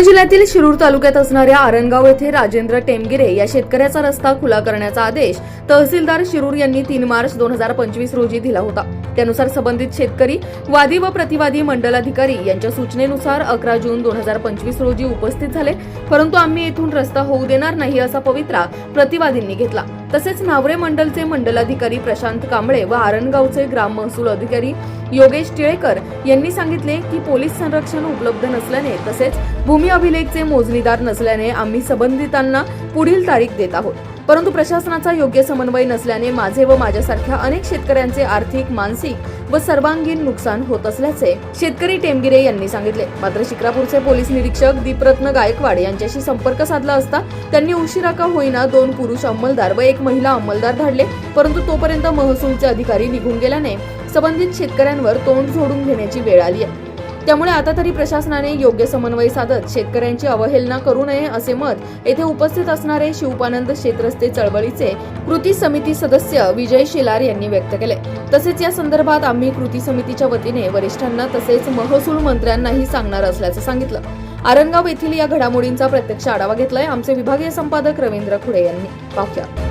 पुणे जिल्ह्यातील शिरूर तालुक्यात असणाऱ्या आरणगाव येथे राजेंद्र टेमगिरे या शेतकऱ्याचा रस्ता खुला करण्याचा आदेश तहसीलदार शिरूर यांनी तीन मार्च दोन हजार पंचवीस रोजी दिला होता. त्यानुसार संबंधित शेतकरी वादी व प्रतिवादी मंडलाधिकारी यांच्या सूचनेनुसार अकरा जून दोन हजार पंचवीस रोजी उपस्थित झाले परंतु आम्ही येथून रस्ता होऊ देणार नाही असा पवित्रा प्रतिवादींनी घेतला. तसेच नावरे मंडलचे मंडलाधिकारी प्रशांत कांबळे व आरणगावचे ग्राम महसूल अधिकारी योगेश टिळेकर यांनी सांगितले की पोलीस संरक्षण उपलब्ध नसल्याने तसेच भूमी अभिलेखचे मोजणीदार नसल्याने आम्ही संबंधितांना पुढील तारीख देत आहोत. परंतु प्रशासनाचा योग्य समन्वय नसल्याने माझे व माझ्यासारख्या अनेक शेतकऱ्यांचे आर्थिक मानसिक व सर्वांगीण नुकसान होत असल्याचे शेतकरी टेमगिरे यांनी सांगितले. मात्र शिक्रापूरचे पोलीस निरीक्षक दीपरत्न गायकवाड यांच्याशी संपर्क साधला असता त्यांनी उशिरा का होईना दोन पुरुष अंमलदार व एक महिला अंमलदार धाडले. परंतु तोपर्यंत महसूलचे अधिकारी निघून गेल्याने संबंधित शेतकऱ्यांवर तोंड झोडून घेण्याची वेळ आली आहे. त्यामुळे आता तरी प्रशासनाने योग्य समन्वय साधत शेतकऱ्यांची अवहेलना करू नये असे मत येथे उपस्थित असणारे शिवपानंद शेतरस्ते चळवळीचे कृती समिती सदस्य विजय शेलार यांनी व्यक्त केले. तसेच या संदर्भात आम्ही कृती समितीच्या वतीने वरिष्ठांना तसेच महसूल मंत्र्यांनाही सांगणार असल्याचं सांगितलं. आरणगाव येथील या घडामोडींचा प्रत्यक्ष आढावा घेतलाय आमचे विभागीय संपादक रवींद्र खुडे यांनी. पाहूया.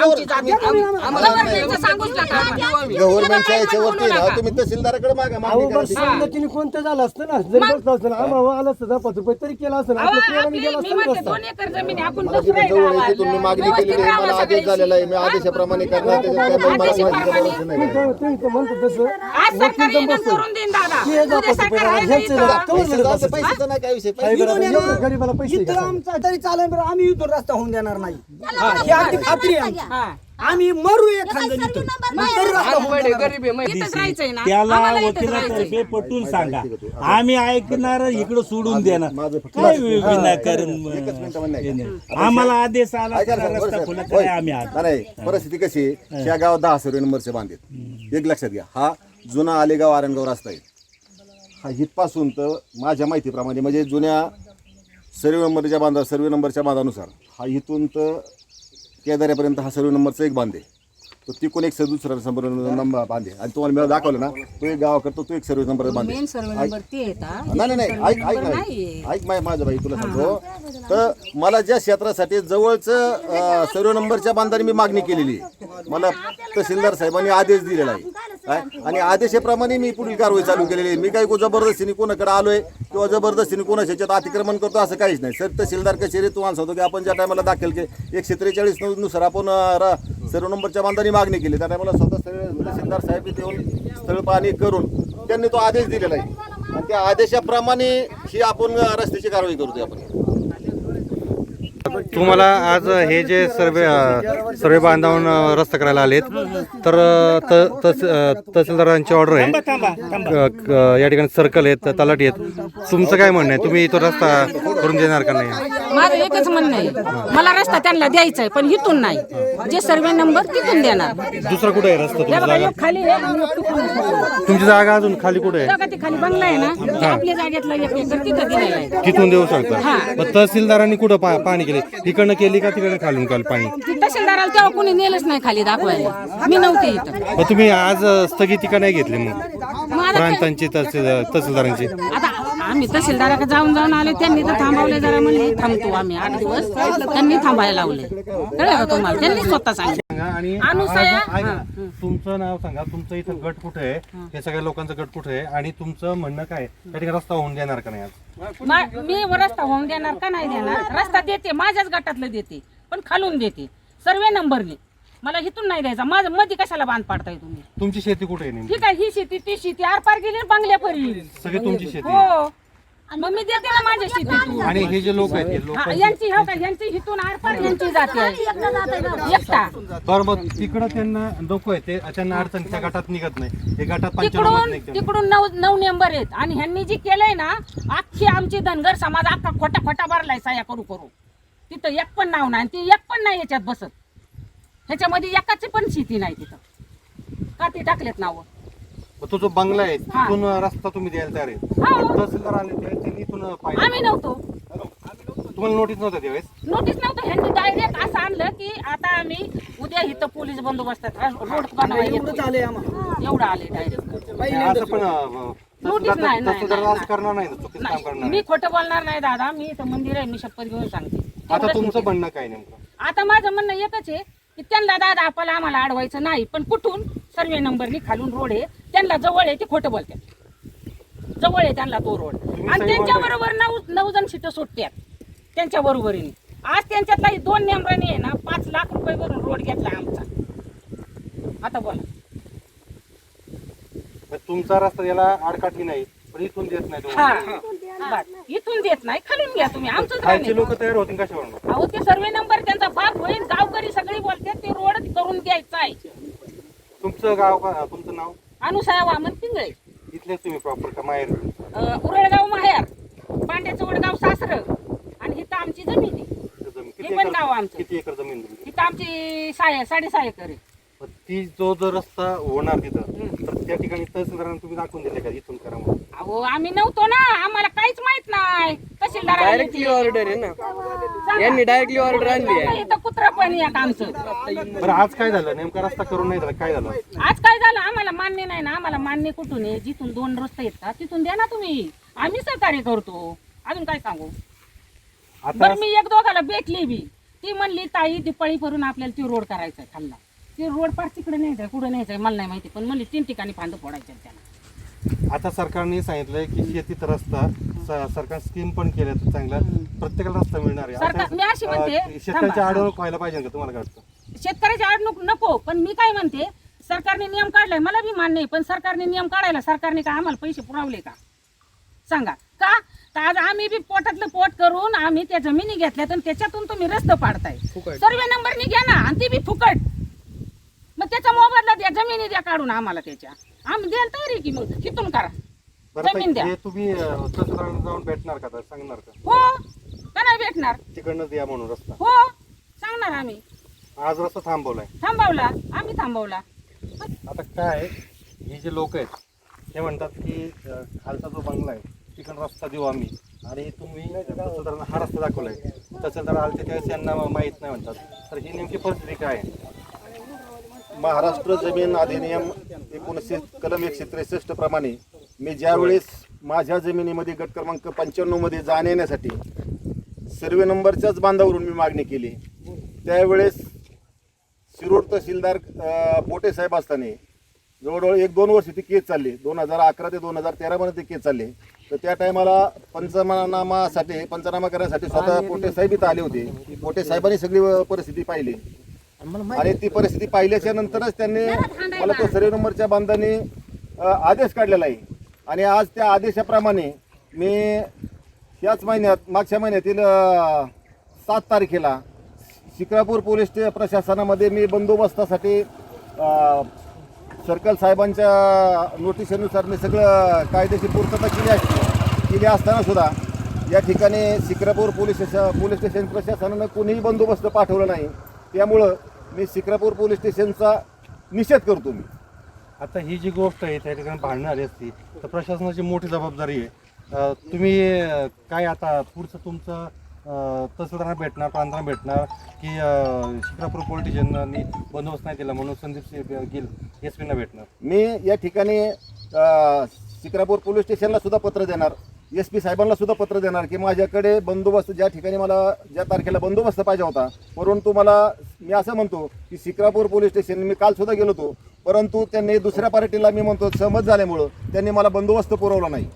गव्हर्नमेंटचं सांगूच नका. गव्हर्नमेंटच्या याच्यावरती ना. तुम्ही तहसीलदाराकडे मागा अहो मागणी कोणतं झालं असतं ना जरी बसलं असतं ना आम्हाला आलं असतं दहा पाच रुपये तरी केलं असतं ना अहो, आपल्या प्रेमाने आपली- गेलं मी असतं ना म्हणते रस्ता. दोन एकर जमीन आहे, आपण मला दुसरं तिथे आहे जवळ गावाला. आहे, तिथून मी मागणी केलेली आहे मला आदेश झालेला आहे मी. आदेशाप्रमाणे करणार त्याच्यात मला माहिती नाही तुम्ही तर- तुम्ही तर म्हणता तसं आज सरकार येणं करून देईन दादा हे जा उद्या पाच सरकार रुपये आहे ना ह्यांचे इथं. जा. कवर पैसे गेलं जाऊ दे, असतं. पैशाचा नाही काय विषय काय एवढं गरीबाला पैसे इथं द्या. आमचा तरी चालेल बरं आम्ही इथून रस्ता होऊन देणार नाही हा, ही खात्री आहे आमची. हा. आम्ही मरू एखादं इथं मग तरी रस्ता होऊन देणार नाही. इथंच राहायचंय ना त्याला आम्हाला इथंच राहायचंय. वकिलातर्फे पटवून सांगा आम्ही ऐकणार इकडे सोडून देणार माझं फक्त- काय विनाकारण का? आम्हाला आदेश आला ऐका तर ना, रस्ता बरं, खुला साहेब. तर होय. आम्ही आत नाही, नाही परिस्थिती कशी आहे? या गावात दहा सर्वे नंबरचे बांधेत एक लक्षात घ्या हा जुना आलेगाव आरणगाव रस्ता आहे हा इथपासून तर माझ्या माहितीप्रमाणे म्हणजे जुन्या सर्वे नंबरच्या बांधा सर्वे नंबरच्या बांधानुसार हा इथून तर केदाऱ्यापर्यंत हा सर्वे नंबरचा एक बांधे. तो तिकून एक दुसरा नंबर नंबर बांधे. आणि तुम्हाला मी दाखवलं ना तो एक गावा करतो तो एक सर्वे नंबर बांधे. मेन सर्व नंबर ते येतात नाही नाही ऐक ऐक नाही ऐक माय माझं बाई तुला सांगतो. तर मला ज्या क्षेत्रासाठी जवळचं सर्व नंबरच्या बांधाने मी मागणी केलेली आहे. मला तहसीलदार साहेबांनी आदेश दिलेला आहे? आणि आदेशाप्रमाणे मी पुढील कारवाई चालू केलेली आहे. मी काही को- जबरदस्तीने कोणाकडे आलोय किंवा जबरदस्तीने कोणाच्या ह्याच्यात अतिक्रमण करतो असं काहीच नाही. सर तहसीलदार कचेरी तुम्हाला सांगतो की आपण ज्या टायमाला दाखल केले एकशे त्रेचाळीसनुसार आपण रा- सर्व नंबरच्या बांधाने मागणी केली. त्या टायमाला स्वतः तहसीलदार साहेब इथे येऊन स्थळ पाहणी करून त्यांनी तो आदेश दिलेला आहे. आणि त्या आदेशाप्रमाणे ही आपण रस्त्याची कारवाई करतोय आपण. तुम्हाला आज हे जे सर्वे सर्वे बांधावून रस्ता करायला आलेत तर त- तस- तहसीलदारांची ऑर्डर आहे. या ठिकाणी सर्कल आहेत तलाठी आहेत. तुमचं काय म्हणणं आहे? तुम्ही इथं रस्ता करून देणार का नाही? माझं एकच म्हणणं आहे. मला रस्ता त्यांना द्यायचा आहे पण इथून नाही. जे सर्वे नंबर तिथून देणार. दुसरा कुठे आहे रस्ता हे तुमची बघा जागा? एक खाली आहे आणि एक तिकडून आहे. तुमची जागा अजून खाली कुठे आहे? बघा ते खाली बंगला आहे ना. ते आपल्या जागेतला एक एकर तिथं दिलेला आहे. तिथून देऊ शकता. मग तहसीलदारांनी कुठं पा- पाणी केले? इकडनं केली का तिकडनं खालून काल पाणी? ती तहसीलदाराला तेव्हा कोणी नेलंच नाही खाली दाखवायला. मी नव्हते इथं. मग तुम्ही आज अ, स्थगिती का नाही घेतली मग? मग आता काय- प्रांतांची तहसील तहसीलदारांची? आता आम्ही तहसीलदाराकडे जाऊन जाऊन आले त्यांनी तर थांबवले जरा म्हणले थांबतो आम्ही आठ दिवस. त्यांनी थांबायला लावले. कळलं का तुम्हाला? त्यांनी स्वतः सांगितलं. आणि अनुसया? आज- ऐका ना, तुमचं नाव सांगा. तुमचं इथं गट कुठे आहे? हे. सगळ्या लोकांचं गट कुठे आहे? आणि तुमचं म्हणणं काय आहे? त्या ठिकाणी रस्ता होऊन देणार का नाही आज? मा- मी रस्ता होऊन देणार का नाही देणार? रस्ता देते माझ्याच गटातलं देते पण खालून देते. सर्वे नंबरने मला इथून नाही द्यायचा. माझं मध्ये कशाला बांध पाडताय तुम्ही? तुमची शेती कुठे आहे नेमकी? ठीक आहे ही शेती ती शेती आर पार गेली बंगल्यापरी सगळी तुमची शेती आहे. हो. मग मी देते ना माझ्या शेतीतून. आणि हे जे लोक आहेत हे लोक हा, यांची हो का? यांची हिथून आर पार यांची जाते एकटा तर मग तिकडं त्यांना नको आहे ते त्यांना अडचण त्या गटात निघत नाही. हे गटात तिकडून तिकडून नऊ नऊ नंबर आहेत. आणि ह्यांनी जी केलंय ना अख्खी आमची धनगर समाज अख्खा खोटा खोटा भरलाय साया करू करू. तिथं एक पण नाव नाही आणि ती एक पण नाही याच्यात बसत. ह्याच्यामध्ये एकाची पण शेती नाही तिथं. का ते टाकलेत नाव? मग तो जो बंगला आहे हा. तिथून रस्ता तुम्ही द्यायला तयार आहे. हा. पण तहसीलदार आले ते त्यांनी इथून पाहिजे आम्ही नव्हतो. तुम्हाला नोटीस नव्हतं त्यावेळेस? नोटीस नव्हतं. ह्यांनी डायरेक्ट असं आणलं की आता आम्ही उद्या इथं पोलीस बंदोबस्तात रोड बनवायला आम्हाला. एवढं आले डायरेक्ट असं पण अं, नोटीस तहसीलदार नाही, नाही, तहसीलदार नाही, असं करणार नाही ना, चुकीचं काम करणार मी नाही. खोटं बोलणार नाही दादा. मी इथं मंदिर आहे मी शपथ घेऊन सांगते. आता एवढंच तुमचं. म्हणणं काय नेमकं? आता माझं म्हणणं एकच आहे की त्यांना दादा आपल्याला आम्हाला अडवायचं नाही पण कुठून? सर्वे नंबरनी खालून रोड आहे. त्यांना जवळ आहे ते खोटं बोलतात. जवळ आहे त्यांना तो रोड. आणि त्यांच्या. बरोबर नऊ नऊ जण सीटं सुटतात त्यांच्या बरोबरीने. आज त्यांच्यातला दोन नेमराने आहे ना पाच लाख रुपये भरून रोड घेतला आमचा. आता बोला. तुमचा रस्ता याला आडकाठी नाही पण इथून देत नाही. इथून देत नाही खालून घ्या तुम्ही. आमचं लोक तयार होतील कशावर अहो ते सर्वे नंबर त्यांचा बाप होईल गावकरी सगळी बोलतात ते रोड करून द्यायचा आहे. तुमचं गाव का तुमचं नाव? अनुसया वामन पिंगळे. इथलेच तुम्ही प्रॉपर का माहेर? अ, उरळगाव माहेर. पांड्याचं वडगाव सासर. आणि इथं आमची जमीन आहे. जमीन हे किती पण एकर गाव आमचं. किती एकर जमीन तुमची? इथं आमची साय साडेसहा एकर आहे. मग ती जो जो रस्ता होणार तिथं तर त्या ठिकाणी तहसीलदारांना तुम्ही दाखवून दिले का इथून करा म्हणून? अहो आम्ही नव्हतो ना. आम्हाला काहीच माहीत नाही. तहसीलदार डायरेक्टली ते. ऑर्डर आहे ना. यांनी डायरेक्टली ऑर्डर आणली आहे. इथं कुत्रा पण एक आमचं. बरं आज काय झालं? नेमका रस्ता करून नाही झाला. काय झालं? आज काय झालं? आम्हाला मान्य नाही ना. आम्हाला मान्य कुठून आहे? जिथून दोन रस्ते येतात तिथून द्या ना तुम्ही. आम्ही सहकार्य करतो. अजून काय सांगू? आता बरं मी एक दोघाला भेटली बी. ती म्हणली ताई दिपाळी करून आपल्याला ती रोड करायचा खाल्ला ती रोड पार तिकडे न्यायचंय कुठे न्यायचंय मला नाही माहिती. पण म्हणली तीन ठिकाणी फांद फोडायचे त्याला. आता सरकारने सांगितलंय की शेतीत रस्ता सरकार स्कीम पण केल्या चांगल्या. प्रत्येकाला रस्ता मिळणार आहे. सरकार- आता, मी अशी म्हणते, अं, शेतकऱ्यांच्या थांबा. अडवणूक व्हायला पाहिजे का तुम्हाला काय वाटतं? शेतकऱ्याची अडणूक नको पण मी काय म्हणते सरकारने नियम काढलाय मला बी मान्य आहे पण सरकारने नियम काढायला सरकारने का आम्हाला पैसे पुरवले का? सांगा. का? तर आज आम्ही बी पोटातलं पोट करून आम्ही त्या जमिनी घेतल्यात आणि त्याच्यातून तुम्ही रस्ते पाडताय. सर्वे नंबरनी घ्या ना आणि ती बी फुकट. मग त्याचा मोबदला द्या जमिनी द्या काढून आम्हाला त्याच्या. आम्ही द्यायला तयार आहे की मग तिथून करा. बरं जमीन ताई, द्या. हे तुम्ही अं, तहसीलदारांना जाऊन भेटणार का आता? सांगणार का? हो. का नाही भेटणार? तिकडनं द्या म्हणून रस्ता. हो. सांगणार आम्ही. आज रस्ता थांबवलाय. थांबवला. आम्ही थांबवला. आता काय हे जे लोक आहेत ते म्हणतात की अं, खालचा जो बंगला आहे तिकडं रस्ता देऊ आम्ही. आणि तुम्ही तहसीलदारांना हा रस्ता दाखवलाय. तहसीलदार आलते त्यावेळेस यांना माहीत नाही म्हणतात. तर ही नेमकी परिस्थिती काय आहे? महाराष्ट्र जमीन अधिनियम एकोणीसशे कलम एकशे त्रेसष्ट प्रमाणे मी ज्यावेळेस माझ्या जमिनीमध्ये गट क्रमांक पंच्याण्णवमध्ये जाण येण्यासाठी सर्वे नंबरच्याच बांधावरून मी मागणी केली. त्यावेळेस शिरोड तहसीलदार पोटे साहेब असताना जवळजवळ एक दोन वर्ष ती केस चालली. दोन हजार अकरा ते दोन हजार तेरामध्ये ती केस चालली. तर त्या टायमाला पंचनामासाठी पंचनामा करण्यासाठी स्वतः पोटे साहेब इथं आले होते. पोटे साहेबांनी सगळी परिस्थिती पाहिली. आणि ती परिस्थिती पाहिल्याच्या नंतरच त्यांनी मला तो सर्व नंबरच्या बांधाने आदेश काढलेला आहे. आणि आज त्या आदेशाप्रमाणे मी याच महिन्यात मागच्या महिन्यातील सात तारखेला शिक्रापूर पोलीस स्टे- प्रशासनामध्ये मी बंदोबस्तासाठी सर्कल साहेबांच्या नोटिशीनुसार मी सगळं कायदेशीर पूर्तता केली आहे. केली असतानासुद्धा या ठिकाणी Shikrapur police station police station प्रशासनानं कोणीही बंदोबस्त पाठवला नाही. त्यामुळं मी शिक्रापूर पोलीस स्टेशनचा निषेध करतो मी. आता ही जी गोष्ट आहे त्या ठिकाणी भांडणं आली असती तर प्रशासनाची मोठी जबाबदारी आहे. तुम्ही काय आता पुढचं तुमचं अं, तहसीलदारांना भेटणार प्रांतांना भेटणार की अं, शिक्रापूर पोलीस स्टेशननी बंदोबस्त नाही दिला म्हणून संदीप सिंह गिल एस पीना भेटणार? मी या ठिकाणी अ, शिक्रापूर पोलीस स्टेशनला सुद्धा पत्र देणार एस पी साहेबांना सुद्धा पत्र देणार की माझ्याकडे बंदोबस्त ज्या ठिकाणी मला ज्या तारखेला बंदोबस्त पाहिजे होता परंतु मला मी असं म्हणतो की शिक्रापूर पोलीस स्टेशन मी काल सुद्धा गेलो होतो परंतु त्यांनी दुसऱ्या पार्टीला मी म्हणतो सहमत झाल्यामुळं त्यांनी मला बंदोबस्त पुरवला नाही.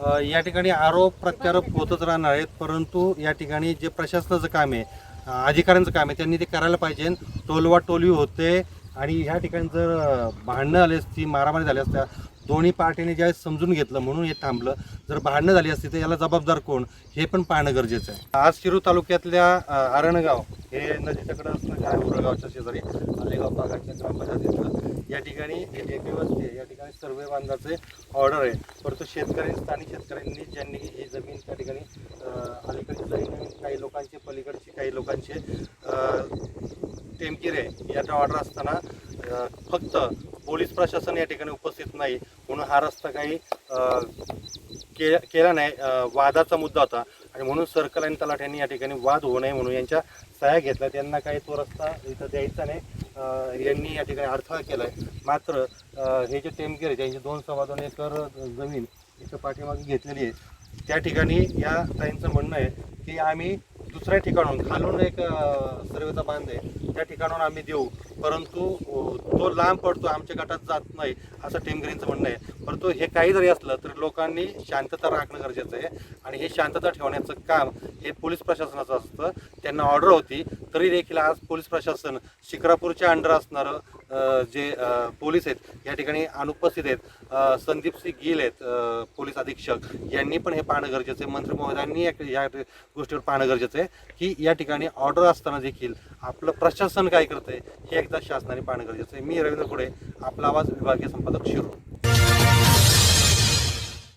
अ, या ठिकाणी आरोप प्रत्यारोप होतच राहणार आहेत परंतु या ठिकाणी जे प्रशासनाचं काम आहे अ, अधिकाऱ्यांचं काम आहे त्यांनी ते करायला पाहिजे. टोलवा टोलवी होते आणि ह्या ठिकाणी जर अ, भांडणं आली असती मारामारी झाली असत्या दोन्ही पार्टीने ज्यावेळेस समजून घेतलं म्हणून हे थांबलं. जर भांडणं झाली असती तर याला जबाबदार कोण? हे पण पाहणं गरजेचं आहे. आज शिरू तालुक्यातल्या आरणगाव हे नदीच्याकडे असणं काय उरळगावच्या शेजारी. आलेगाव भागाच्या ग्रामपंचायतीचं या ठिकाणी एक एक दिवस या ठिकाणी सर्वे बांधाचे ऑर्डर आहे परंतु शेतकरी स्थानिक शेतकऱ्यांनी ज्यांनी ही जमीन त्या ठिकाणी अलीकडची काही लोकांचे पलीकडचे काही लोकांचे टेमकिरे याचा ऑर्डर असताना फक्त पोलीस प्रशासन या ठिकाणी उपस्थित नाही म्हणून हा रस्ता काही के केला नाही वादाचा मुद्दा होता. आणि म्हणून सर्कल आणि तलाठ यांनी या ठिकाणी वाद होऊ नये म्हणून यांच्या सह्या घेतल्या. त्यांना काही तो रस्ता इथं द्यायचा नाही. यांनी या ठिकाणी अडथळा केला आहे मात्र हे जे टेमकेर आहे त्यांची दोन सव्वा दोन एकर जमीन इथं पाठीमागे घेतलेली आहे त्या ठिकाणी या ताईंचं म्हणणं आहे की आम्ही दुसऱ्या ठिकाणून खालून एक सर्वेचा बांध आहे. त्या ठिकाणून आम्ही देऊ. परंतु तो लांब पडतो आमच्या गटात जात नाही असं टेमगिरींचं म्हणणं आहे. परंतु हे काही जरी असलं तरी लोकांनी शांतता राखणं गरजेचं आहे. आणि हे शांतता ठेवण्याचं काम हे पोलीस प्रशासनाचं असतं. त्यांना ऑर्डर होती तरी देखील आज पोलीस प्रशासन शिक्रापूरच्या अंडर असणारं जे पोलीस आहेत या ठिकाणी अनुपस्थित आहेत. संदीप सिंग गिल आहेत पोलीस अधीक्षक. यांनी पण हे पाहणं गरजेचं आहे. मंत्री महोदयांनी या- या गोष्टीवर पाहणं गरजेचं आहे की या ठिकाणी ऑर्डर असताना देखील आपलं प्रशासन काय करतंय हे एकदा शासनाने पाहणं गरजेचं आहे. मी रवींद्र कुडे आपला आवाज विभागीय संपादक शिरू